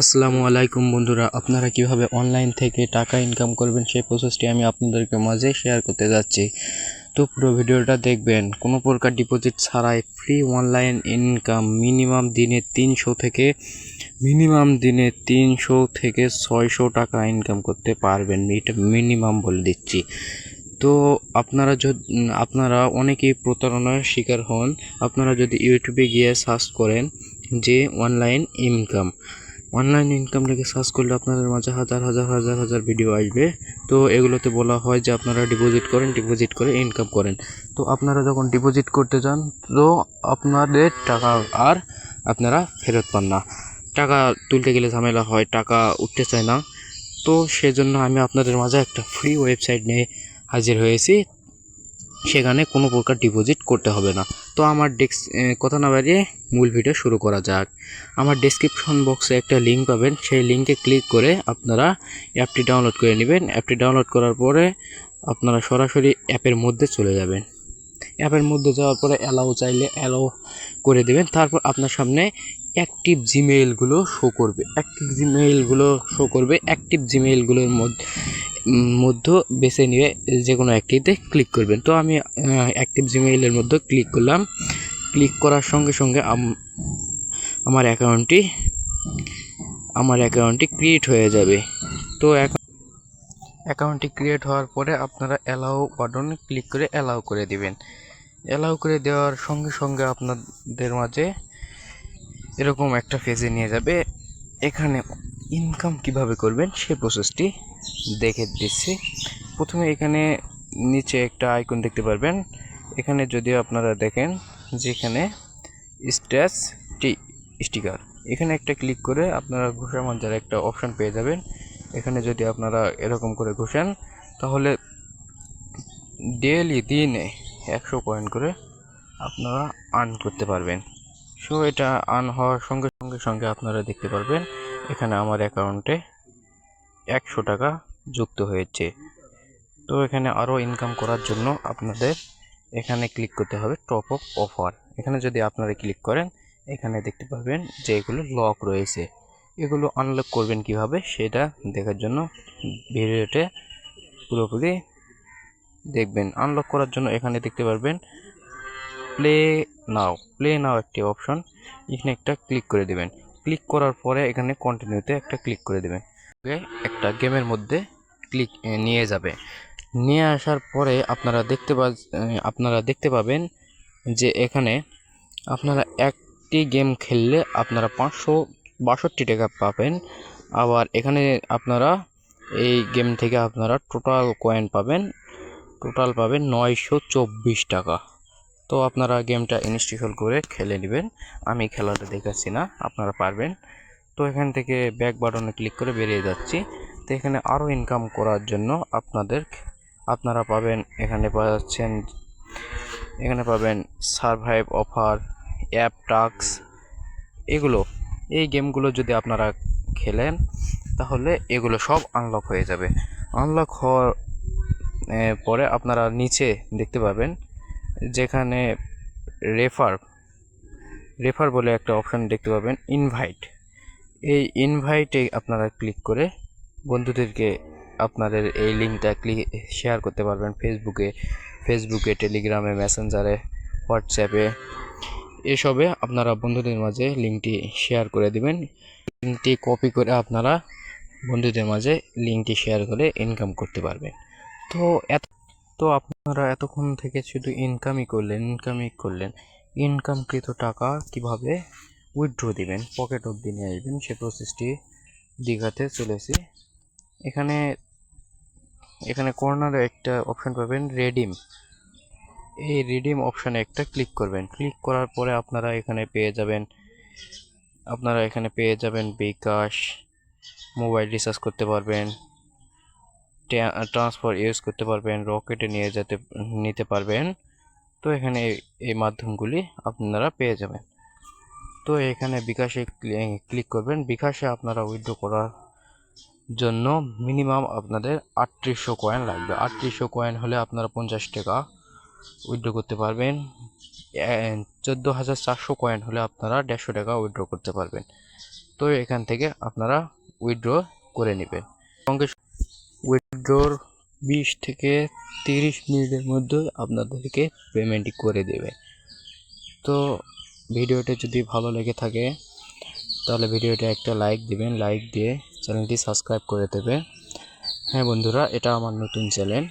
আসসালামু আলাইকুম বন্ধুরা, আপনারা কীভাবে অনলাইন থেকে টাকা ইনকাম করবেন সেই প্রসেসটি আমি আপনাদেরকে মাঝে শেয়ার করতে যাচ্ছি। তো পুরো ভিডিওটা দেখবেন, কোনো প্রকার ডিপোজিট ছাড়াই ফ্রি অনলাইন ইনকাম মিনিমাম দিনে তিনশো থেকে মিনিমাম দিনে তিনশো থেকে ছয়শো টাকা ইনকাম করতে পারবেন, এটা মিনিমাম বলে দিচ্ছি। তো আপনারা যদি, আপনারা অনেকেই প্রতারণার শিকার হন, আপনারা যদি ইউটিউবে গিয়ে সার্চ করেন যে অনলাইন ইনকাম অনলাইন ইনকাম লিখে সার্চ করলে আপনাদের মাঝে হাজার হাজার হাজার হাজার ভিডিও আসবে। তো এগুলোতে বলা হয় যে আপনারা ডিপোজিট করেন ডিপোজিট করে ইনকাম করেন। তো আপনারা যখন ডিপোজিট করতে যান, তো আপনাদের টাকা আর আপনারা ফেরত পান না। টাকা তুলতে গেলে ঝামেলা হয়, টাকা উঠতে চায় না। তো সেজন্য আমি আপনাদের মাঝে একটা ফ্রি ওয়েবসাইট নিয়ে হাজির হয়েছি। সেখানে কোনো প্রকার ডিপোজিট করতে হবে না। তো আমার ডেস্ক কথা না বাড়িয়ে মূল ভিডিও শুরু করা যাক। আমার ডেসক্রিপশন বক্সে একটা লিঙ্ক পাবেন। সেই লিঙ্কে ক্লিক করে আপনারা অ্যাপটি ডাউনলোড করে নেবেন। অ্যাপটি ডাউনলোড করার পরে আপনারা সরাসরি অ্যাপের মধ্যে চলে যাবেন। অ্যাপের মধ্যে যাওয়ার পরে অ্যালাউ চাইলে অ্যালাউ করে দেবেন। তারপর আপনার সামনে অ্যাক্টিভ জিমেইলগুলো শো করবে। অ্যাক্টিভ জিমেইলগুলো শো করবে। অ্যাক্টিভ জিমেইলগুলোর মধ্যে মধ্যে বেছে নিয়ে যে কোনো একটিতে ক্লিক করবেন। তো আমি অ্যাক্টিভ জিমেইলের মধ্যে ক্লিক করলাম। ক্লিক করার সঙ্গে সঙ্গে আম- আমার অ্যাকাউন্টটি আমার অ্যাকাউন্টটি ক্রিয়েট হয়ে যাবে। তো অ্যাকাউন্টটি ক্রিয়েট হওয়ার পরে আপনারা অ্যালাউ বাটনে ক্লিক করে অ্যালাউ করে দিবেন। অ্যালাউ করে দেওয়ার সঙ্গে সঙ্গে আপনাদের মাঝে এরকম একটা ফেজে নিয়ে যাবে। এখানে ইনকাম কীভাবে করবেন সেই প্রসেসটি দেখে দিচ্ছি। প্রথমে এখানে নিচে একটা আইকন দেখতে পারবেন। এখানে যদি আপনারা দেখেন যেখানে স্ট্যাচ টি স্টিকার। এখানে একটা ক্লিক করে আপনারা ঘোষা মঞ্জার একটা অপশন পেয়ে যাবেন। এখানে যদি আপনারা এরকম করে ঘোষেন, তাহলে ডেলি দিনে একশো কয়েন করে আপনারা আর্ন করতে পারবেন। সো এটা আর্ন হওয়ার সঙ্গে সঙ্গে সঙ্গে আপনারা দেখতে পারবেন, এখানে আমার অ্যাকাউন্টে একশো টাকা যুক্ত হয়েছে। তো এখানে আরও ইনকাম করার জন্য আপনাদের এখানে ক্লিক করতে হবে টপ আপ অফার এখানে যদি আপনারা ক্লিক করেন, এখানে দেখতে পাবেন যে এগুলো লক রয়েছে। এগুলো আনলক করবেন কীভাবে, সেটা দেখার জন্য ভিডিওতে পুরোপুরি দেখবেন। আনলক করার জন্য এখানে দেখতে পারবেন প্লে নাও প্লে নাও একটি অপশন এখানে একটা ক্লিক করে দেবেন। ক্লিক করার পরে এখানে কন্টিনিউতে একটা ক্লিক করে দেবেন। একটা গেমের মধ্যে ক্লিক নিয়ে যাবে। নিয়ে আসার পরে আপনারা দেখতে পা আপনারা দেখতে পাবেন যে এখানে আপনারা একটি গেম খেললে আপনারা পাঁচশো বাষট্টি টাকা পাবেন। আবার এখানে আপনারা এই গেম থেকে আপনারা টোটাল কয়েন পাবেন, টোটাল পাবেন নয়শো চব্বিশ টাকা। তো আপনারা গেমটা ইনস্টল করে খেলে নেবেন। আমি খেলাটা দেখাচ্ছি না, আপনারা পারবেন। তো এখান থেকে ব্যাক বাটনে ক্লিক করে বেরিয়ে যাচ্ছি। তো এখানে আরও ইনকাম করার জন্য আপনাদের, আপনারা পাবেন, এখানে পাচ্ছেন, এখানে পাবেন সারভাইভ অফার অ্যাপ টাক্স এগুলো। এই গেমগুলো যদি আপনারা খেলেন, তাহলে এগুলো সব আনলক হয়ে যাবে। আনলক হওয়ার পরে আপনারা নিচে দেখতে পাবেন, যেখানে রেফার রেফার বলে একটা অপশন দেখতে পাবেন ইনভাইট এই ইনভাইটে আপনারা ক্লিক করে বন্ধুদেরকে আপনাদের এই লিঙ্কটা ক্লিক শেয়ার করতে পারবেন ফেসবুকে ফেসবুকে টেলিগ্রামে মেসেঞ্জারে হোয়াটসঅ্যাপে এসবে আপনারা বন্ধুদের মাঝে লিঙ্কটি শেয়ার করে দিবেন। লিঙ্কটি কপি করে আপনারা বন্ধুদের মাঝে লিঙ্কটি শেয়ার করে ইনকাম করতে পারবেন। তো এত, তো আপনারা এতক্ষণ থেকে শুধু ইনকামই করলেন ইনকামই করলেন। ইনকামকৃত টাকা কীভাবে উইথড্র দিবেন পকেট অবধি নিয়ে আসবেন সে প্রসেসটি দীঘাতে চলেছি এখানে এখানে কর্নারে একটা অপশন পাবেন রেডিম এই রিডিম অপশানে একটা ক্লিক করবেন। ক্লিক করার পরে আপনারা এখানে পেয়ে যাবেন, আপনারা এখানে পেয়ে যাবেন বিকাশ মোবাইল রিচার্জ করতে পারবেন ট্রান্সফার ইউজ করতে পারবেন রকেটে নিয়ে যেতে, নিতে পারবেন। তো এখানে এই- এই মাধ্যমগুলি আপনারা পেয়ে যাবেন। তো এখানে বিকাশে ক্লিক করবেন। বিকাশে আপনারা উইথড্র করার জন্য মিনিমাম আপনাদের আটত্রিশশো কয়েন লাগবে। আটত্রিশশো কয়েন হলে আপনারা পঞ্চাশ টাকা উইথড্র করতে পারবেন। চোদ্দ হাজার চারশো কয়েন হলে আপনারা দেড়শো টাকা উইথড্র করতে পারবেন। তো এখান থেকে আপনারা উইথড্র করে নেবেন। সঙ্গে উইথড্রোর বিশ থেকে তিরিশ মিনিটের মধ্যে আপনাদেরকে পেমেন্টটি করে দেবে। তো ভিডিওটা যদি ভালো লেগে থাকে, তাহলে ভিডিওটা একটা লাইক দিবেন। লাইক দিয়ে চ্যানেলটি সাবস্ক্রাইব করে দেবে। হ্যাঁ বন্ধুরা, এটা আমার নতুন চ্যানেল।